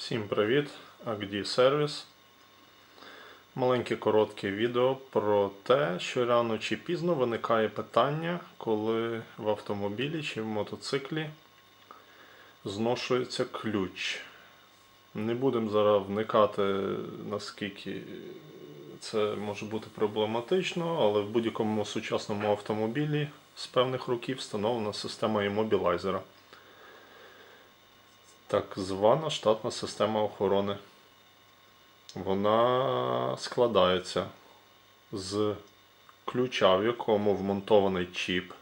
Всім привіт! Agdi сервіс. Маленьке коротке відео про те, що рано чи пізно виникає питання, коли в автомобілі чи в мотоциклі зношується ключ. Не будемо зараз вникати, наскільки це може бути проблематично, але в будь-якому сучасному автомобілі з певних років встановлена система іммобілайзера так звана штатна система охорони. Вона складається з ключа, в якому вмонтований чіп.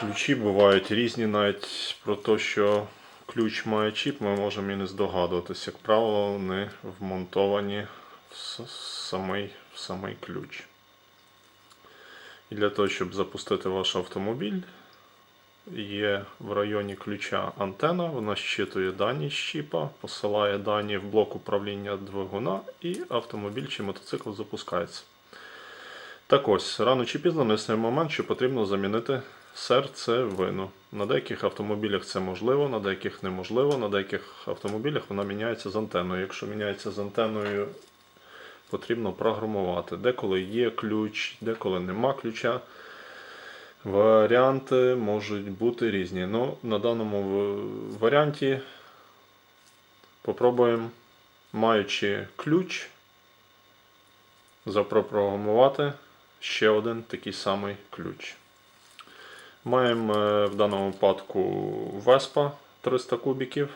Ключі бувають різні, навіть про те, що ключ має чіп, ми можемо і не здогадуватися. Як правило, вони вмонтовані в самий, в самий ключ. І для того, щоб запустити ваш автомобіль, є в районі ключа антена, вона щитує дані з чіпа, посилає дані в блок управління двигуна і автомобіль чи мотоцикл запускається. Так ось, рано чи пізно настає момент, що потрібно замінити серцевину. На деяких автомобілях це можливо, на деяких неможливо, на деяких автомобілях вона міняється з антеною. Якщо міняється з антеною, потрібно програмувати. Деколи є ключ, деколи нема ключа. Варіанти можуть бути різні. Ну, на даному варіанті попробуємо, маючи ключ, запрограмувати ще один такий самий ключ. Маємо е, в даному випадку Vespa 300 кубіків.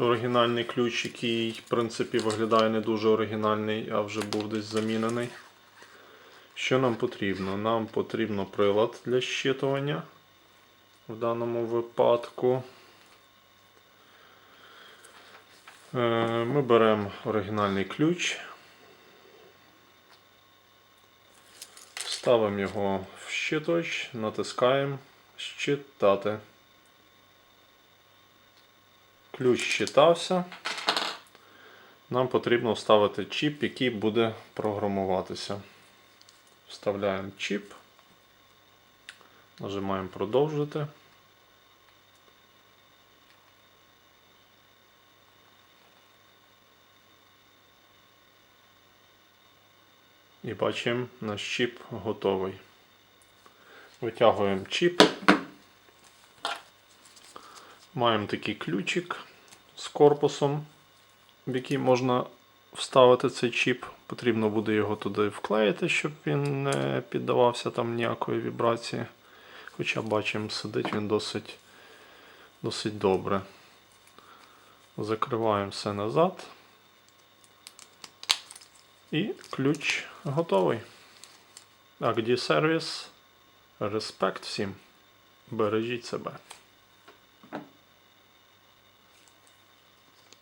Оригінальний ключ, який, в принципі, виглядає не дуже оригінальний, а вже був десь замінений. Що нам потрібно? Нам потрібно прилад для щитування в даному випадку. Е, Ми беремо оригінальний ключ, ставимо його в щиточ, натискаємо щитати. Ключ щитався. Нам потрібно вставити чіп, який буде програмуватися. Вставляємо чіп, нажимаємо продовжити. І бачимо, наш чіп готовий. Витягуємо чіп. Маємо такий ключик з корпусом, в який можна вставити цей чіп. Потрібно буде його туди вклеїти, щоб він не піддавався там ніякої вібрації. Хоча бачимо, сидить він досить, досить добре. Закриваємо все назад. І ключ готовий. Agdi сервіс. Респект всім. Бережіть себе.